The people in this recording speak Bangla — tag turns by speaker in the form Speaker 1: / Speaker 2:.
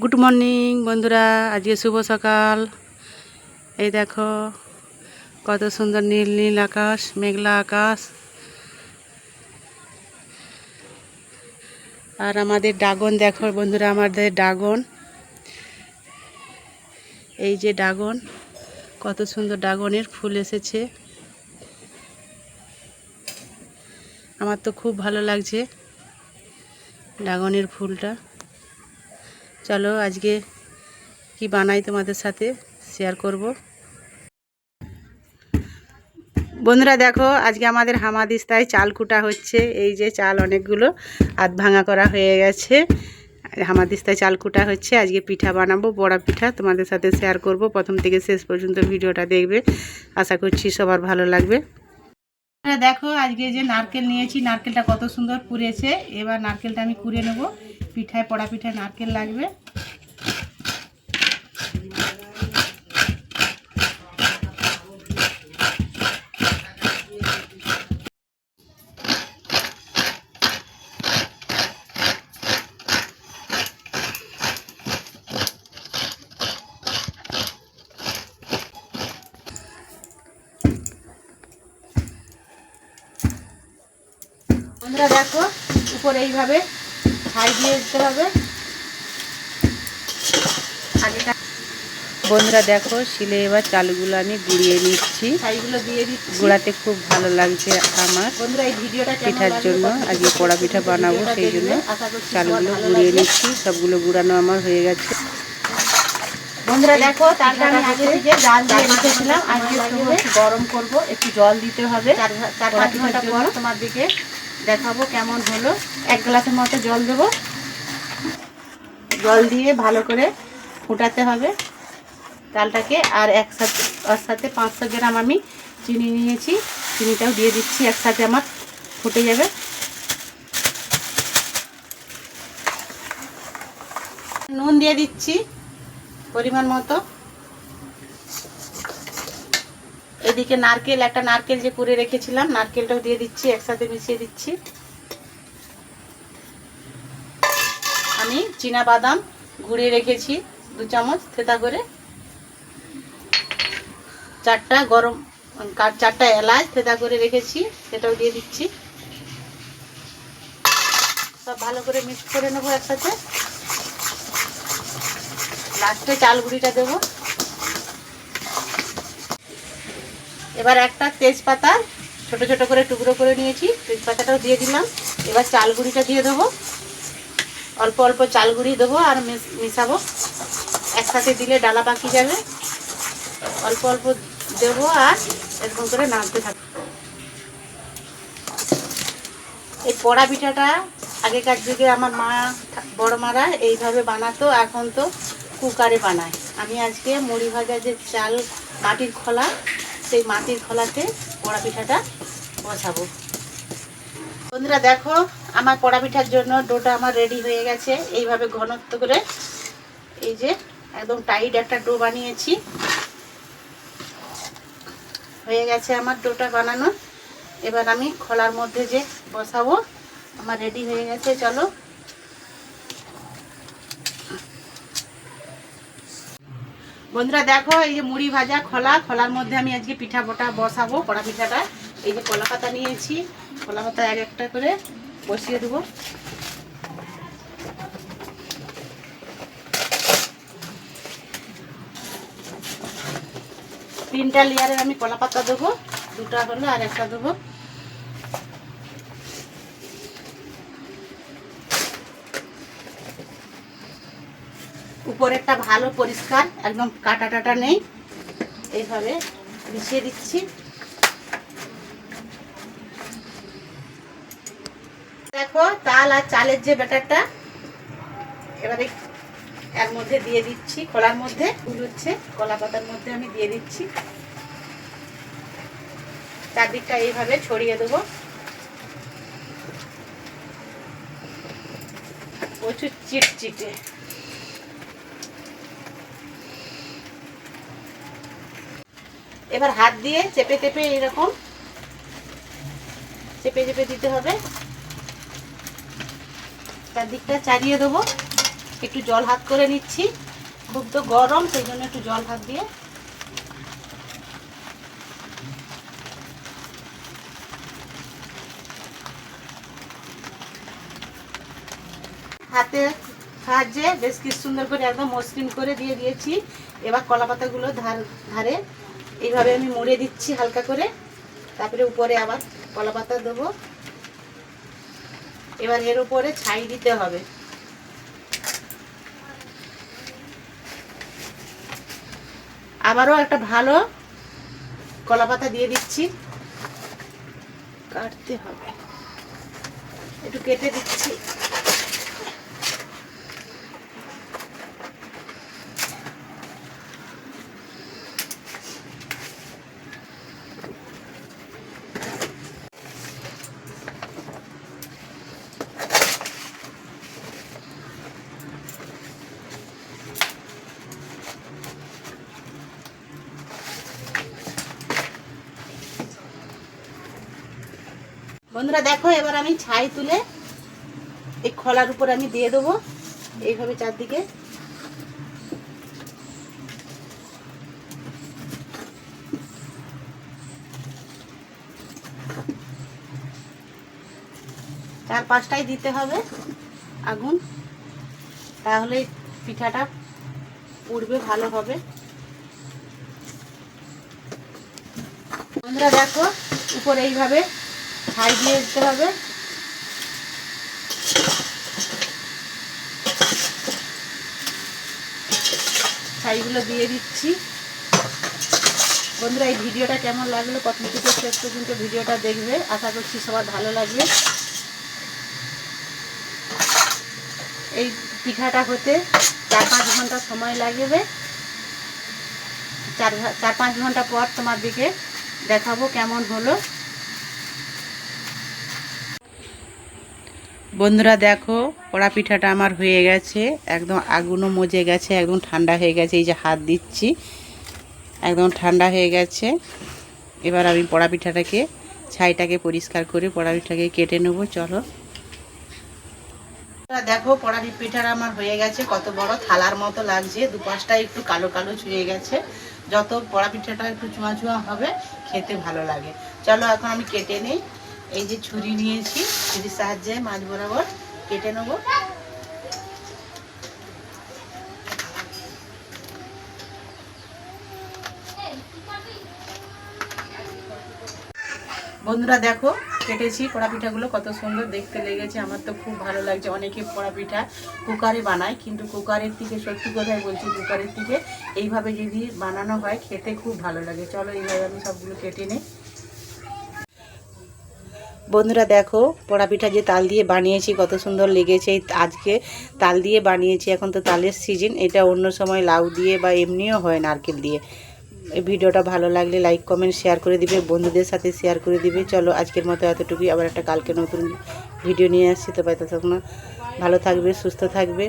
Speaker 1: গুড মর্নিং বন্ধুরা। আজকে শুভ সকাল। এই দেখো, কত সুন্দর নীল নীল আকাশ, মেঘলা আকাশ। আর আমাদের ড্রাগন দেখো বন্ধুরা, আমাদের ড্রাগন। এই যে ড্রাগন, কত সুন্দর ড্রাগনের ফুল এসেছে। আমার তো খুব ভালো লাগছে ড্রাগনের ফুলটা। চলো আজকে কি বানাই তোমাদের সাথে শেয়ার করব। বন্ধুরা দেখো, আজকে আমাদের হামাদিস্তায় চাল কুটা হচ্ছে। এই যে চাল অনেকগুলো আধ ভাঙা করা হয়ে গেছে। হামাদিস্তায় চাল কুটা হচ্ছে। আজকে পিঠা বানাবো, বড়া পিঠা তোমাদের সাথে শেয়ার করব। প্রথম থেকে শেষ পর্যন্ত ভিডিওটা দেখবে। আশা করছি সবার ভালো লাগবে। দেখো, আজকে যে নারকেল নিয়েছি, নারকেলটা কত সুন্দর পুড়েছে। এবার নারকেলটা আমি কুড়ে নেব। পিঠায় পড়া পিঠায় নারকেল লাগবে। বন্ধুরা দেখো উপরে এইভাবে ছাই দিয়ে দিতে হবে। আগেটা বন্ধুরা দেখো শিলে এবার চালগুলো আমি গুঁড়িয়ে নিচ্ছি। ছাইগুলো দিয়ে দিচ্ছি। গুঁড়াতে খুব ভালো লাগছে আমার
Speaker 2: বন্ধুরা এই ভিডিওটা
Speaker 1: পিঠার জন্য আজকে
Speaker 2: করে
Speaker 1: পিঠা বানাবো সেই জন্য। চালগুলো গুঁড়িয়ে নিচ্ছি সবগুলো গুঁড়ানো আমার হয়ে গেছে।
Speaker 2: বন্ধুরা দেখো তারটা আমি আগে থেকে জাল দিয়ে রেখেছিলাম। আজকে একটু একটু গরম করব একটু জল দিতে হবে। চার পাঁচ ঘণ্টা পর তোমার দিকে দেখাবো কেমন হলো। এক গ্লাসের মতো জল দেব। জল দিয়ে ভালো করে ফুটাতে হবে। চালটাকে আর একসাথে, ওর সাথে পাঁচশো গ্রাম আমি চিনি নিয়েছি। চিনিটাও দিয়ে দিচ্ছি, একসাথে আমার ফুটে যাবে। নুন দিয়ে দিচ্ছি পরিমাণ মতো। এদিকে নারকেল, একটা নারকেল যে করে রেখেছিলাম, নারকেলটাও দিয়ে দিচ্ছি, একসাথে মিশিয়ে দিচ্ছি। আমি চীনা বাদাম ঘুরিয়ে রেখেছি, দু চামচ থেতা করে। চারটা গরম চারটা এলাচ থেতা করে রেখেছি, সেটাও দিয়ে দিচ্ছি। সব ভালো করে মিক্স করে নেব একসাথে। লাস্টে চাল গুঁড়িটা দেবো। এবার একটা তেজপাতা ছোট ছোট করে টুকরো করে নিয়েছি, তেজপাতাটাও দিয়ে দিলাম। এবার চাল গুঁড়িটা দিয়ে দেবো। অল্প অল্প চাল গুঁড়ি দেবো আর মিশাবো। একসাথে দিলে ডালা পাকি যাবে। অল্প অল্প দেবো আর এরকম করে নাড়তে থাকব এই পড়া পিঠাটা আগেকার যুগে আমার মা বড় মারা এইভাবে বানাতো, এখন তো কুকারে বানায়। আমি আজকে মুড়ি ভাজা যে চাল মাটির খোলা সেই মাটির খোলাতে পড়া পিঠাটা বসাবো। বন্ধুরা দেখো, আমার পড়া পিঠার জন্য ডোটা আমার রেডি হয়ে গেছে। এইভাবে ঘনত্ব করে এই যে একদম টাইট একটা ডো বানিয়েছি। হয়ে গেছে আমার ডোটা বানানো। এবার আমি খোলার মধ্যে যে বসাবো, আমার রেডি হয়ে গেছে। চলো বন্ধুরা দেখো, এই যে মুড়ি ভাজা খোলা, খোলার মধ্যে আমি আজকে পিঠা বোটা বসাবো, কড়া পিঠাটা। এই যে কলা পাতা নিয়েছি, কলা পাতা এক একটা করে বসিয়ে দেবো। তিনটা লেয়ারের আমি কলা পাতা দেবো, দুটা হলো আর একটা দেবো। উপরেরটা ভালো, পরিষ্কার, একদম কাটা টাটা নেই। এইভাবে বিছিয়ে দিচ্ছি। দেখো, তাল আর চালের যে ব্যাটারটা, এবারে এর মধ্যে দিয়ে দিচ্ছি, কলার মধ্যে, ফুল হচ্ছে, কলা পাতার মধ্যে আমি দিয়ে দিচ্ছি। চারদিকটা এইভাবে ছড়িয়ে দেবো। প্রচুর চিটচিটে। এবার হাত দিয়ে চেপে চেপে এইরকম চেপে চেপে দিতে হবে। তার দিকটা চারিয়ে দেবো। একটু জল হাত করে নিচ্ছি। খুব তো গরম, সেই জন্য একটু জল হাত দিয়ে। হাতে সাহায্যে বেশ কি সুন্দর করে একদম মসৃণ করে দিয়ে দিয়েছি। এবার কলা পাতাগুলো ধার ধারে এইভাবে আমি মুড়ে দিচ্ছি হালকা করে। তারপরে উপরে আবার কলা পাতা দেবো। এবার এর উপরে ছাই দিতে হবে। আবারও একটা ভালো কলা পাতা দিয়ে দিচ্ছি। কাটতে হবে। একটু কেটে দিচ্ছি। বন্ধুরা, দেখো, এবার আমি ছাই তুলে এই খলার উপর আমি দিয়ে দেবো। এইভাবে চারদিকে। চার পাঁচটাই দিতে হবে আগুন, তাহলে পিঠাটা উড়বে ভালো হবে। বন্ধুরা, দেখো, উপরে এইভাবে ছাই দিয়ে দিতে হবে। ছাইগুলো দিয়ে দিচ্ছি। বন্ধুরা, এই ভিডিওটা কেমন লাগল? প্রথম থেকে শেষ পর্যন্ত ভিডিওটা দেখবে। আশা করছি সবার ভালো লাগবে। এই পিঠাটা হতে চার পাঁচ ঘণ্টা সময় লাগবে। চার চার পাঁচ ঘণ্টা পর তোমার দিকে দেখাবো কেমন হলো। বন্ধুরা দেখো পোড়া পিঠাটা আমার হয়ে গেছে, একদম আগুনও মজে গেছে, একদম ঠান্ডা হয়ে গেছে, এই যে হাত দিচ্ছি, একদম ঠান্ডা হয়ে গেছে। এবার আমি পোড়া পিঠাটাকে, ছাইটাকে পরিষ্কার করে পোড়া পিঠাকে কেটে নেব, চলো। দেখো, পোড়া পিঠাটা আমার হয়ে গেছে, কত বড় থালার মতো লাগছে, দুপাশটা একটু কালো কালো ছুঁয়ে গেছে। যত পোড়া পিঠাটা একটু চুয়া চুয়া হবে, খেতে ভালো লাগে। চলো, এখন আমি কেটে নিই। এই যে ছুরি নিয়েছি ছুরির সাহায্যে মাছ বরাবর কেটে নেব। বন্ধুরা দেখো, কেটেছি পোড়া পিঠাগুলো, কত সুন্দর দেখতে লেগেছে, আমার তো খুব ভালো লাগছে। অনেকে পোড়া পিঠা কুকারে বানায়, কিন্তু কুকারের থেকে সত্যি কথাই বলছি, কুকারের থেকে এইভাবে যদি বানানো হয়, খেতে খুব ভালো লাগে। চলো এইভাবে আমি সবগুলো কেটে নিই। বন্ধুরা দেখো, পোড়া পিঠা যে তাল দিয়ে বানিয়েছি, কত সুন্দর লেগেছে। আজকে তাল দিয়ে বানিয়েছি, এখন তো তালের সিজন এটা অন্য সময় লাউ দিয়ে বা এমনিও হয় নারকেল দিয়ে। ভিডিওটা ভালো লাগলে লাইক কমেন্ট শেয়ার করে দিবে, বন্ধুদের সাথে শেয়ার করে দিবে। চলো, আজকের মতো এতটুকুই। আবার একটা কালকে নতুন ভিডিও নিয়ে আসছি, তো ততক্ষণ ভালো থাকবে, সুস্থ থাকবে।